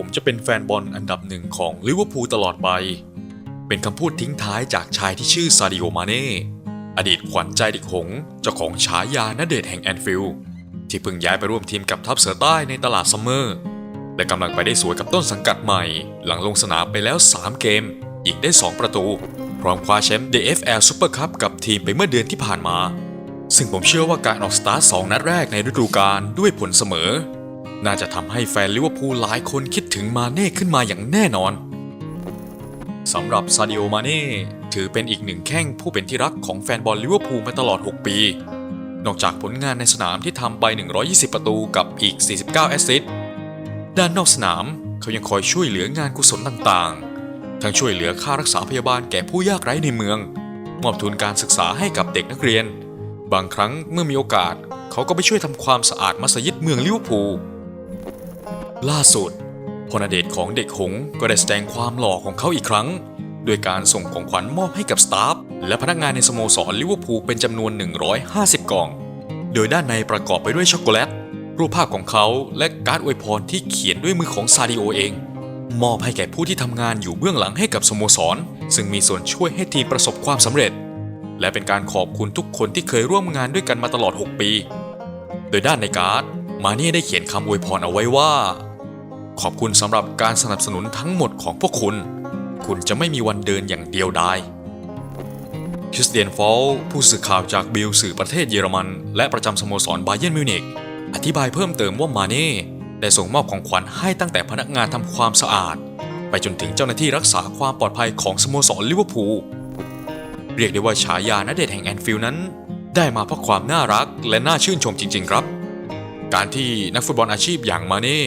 ผมจะเป็นแฟนบอลอันดับหนึ่งของลิเวอร์พูลตลอดไป เป็นคำพูดทิ้งท้ายจากชายที่ชื่อซาดิโอมาเน่ อดีตขวัญใจเด็กหง เจ้าของฉายาณเดชแห่งแอนฟิลด์ที่เพิ่งย้ายไปร่วมทีมกับทัพเสือใต้ในตลาดซัมเมอร์และกำลังไปได้สวยกับต้นสังกัดใหม่ หลังลงสนามไปแล้ว 3 เกมยิงได้ 2 ประตู พร้อมคว้าแชมป์ DFL Super Cup กับทีมไปเมื่อเดือนที่ผ่านมา ซึ่งผมเชื่อว่าการออกสตาร์ทสองนัดแรกในฤดูกาลด้วยผลเสมอ น่าจะทำให้แฟนลิเวอร์พูลหลายคนคิดถึงมาเน่ขึ้นมาอย่างแน่นอนสำหรับซาดิโอมาเน่ถือเป็นอีกหนึ่งแข้งผู้เป็นที่รักของแฟนบอลลิเวอร์พูลมาตลอด 6 ปี นอกจากผลงานในสนามที่ทำไป 120 ประตูกับอีก 49 แอสซิสต์ด้านนอกสนามเขายังคอยช่วยเหลืองานกุศลต่างๆ ทั้งช่วยเหลือค่ารักษาพยาบาลแก่ผู้ยากไร้ในเมือง มอบทุนการศึกษาให้กับเด็กนักเรียน บางครั้งเมื่อมีโอกาส เขาก็ไปช่วยทำความสะอาดมัสยิดเมืองลิเวอร์พูล ล่าสุดพลเดชของเด็กหงก็ได้แสดงความหล่อของเขาอีกครั้งโดยการส่งของขวัญมอบให้กับสตาฟและพนักงานในสโมสรลิเวอร์พูลเป็นจำนวน 150 กล่อง โดยด้านในประกอบไปด้วยช็อกโกแลต รูปภาพของเขาและการ์ดอวยพรที่เขียนด้วยมือของซาดิโอเอง มอบให้แก่ผู้ที่ทำงานอยู่เบื้องหลังให้กับสโมสร ซึ่งมีส่วนช่วยให้ทีมประสบความสำเร็จ และเป็นการขอบคุณทุกคนที่เคยร่วมงานด้วยกันมาตลอด 6 ปี โดยด้านในการ์ดมาเน่ได้เขียนคำอวยพรเอาไว้ว่า ขอบคุณสำหรับการสนับสนุนทั้งหมดของพวกคุณ คุณจะไม่มีวันเดินอย่างเดียวดายคริสเตียนฟอลผู้สื่อข่าวจากบิลสื่อประเทศเยอรมัน และประจำสโมสรบาเยิร์นมิวนิกอธิบายเพิ่มเติมว่ามาเน่ได้ส่งมอบของขวัญให้ตั้งแต่พนักงานทำความสะอาด ไปจนถึงเจ้าหน้าที่รักษาความปลอดภัยของสโมสรลิเวอร์พูลเรียกได้ว่าฉายาณเดชแห่งแอนฟิลด์นั้น ได้มาเพราะความน่ารักและน่าชื่นชมจริง ๆ ครับ การที่นักฟุตบอลอาชีพอย่างมาเน่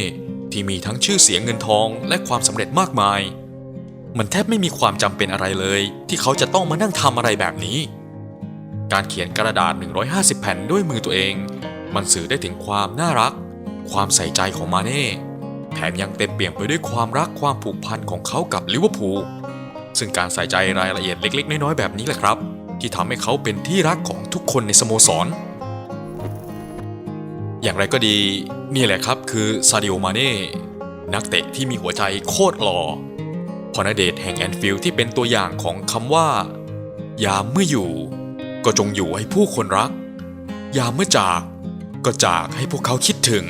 ที่มีทั้งชื่อเสียงเงินทองและความสำเร็จมากมาย มันแทบไม่มีความจำเป็นอะไรเลย ที่เขาจะต้องมานั่งทำอะไรแบบนี้ การเขียนกระดาษ 150 แผ่นด้วยมือตัวเอง มันสื่อได้ถึงความน่ารัก ความใส่ใจของมาเน่แถมยังเต็มเปี่ยมไปด้วยความรักความผูกพันของเขากับลิเวอร์พูลซึ่งการใส่ใจรายละเอียดเล็ก ๆ น้อยๆแบบนี้แหละครับ ที่ทำให้เขาเป็นที่รักของทุกคนในสโมสร อย่างไรก็ดีนี่แหละครับคือซาดิโอมาเน่นักเตะที่มีหัวใจโคตรหล่อพรณเดชแห่งแอนฟิลด์ที่เป็นตัวอย่างของคำว่า ยามเมื่ออยู่ ก็จงอยู่ให้ผู้คนรัก ยามเมื่อจาก ก็จากให้พวกเขาคิดถึง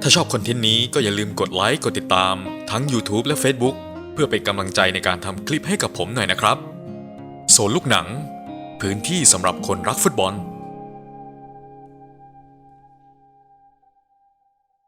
ถ้าชอบคอนเทนต์นี้ก็อย่าลืมกดไลค์กดติดตาม ทั้ง YouTube และ Facebook เพื่อเป็นกำลังใจในการทำคลิปให้กับผมหน่อยนะครับโซนลูกหนัง พื้นที่สำหรับคนรักฟุตบอล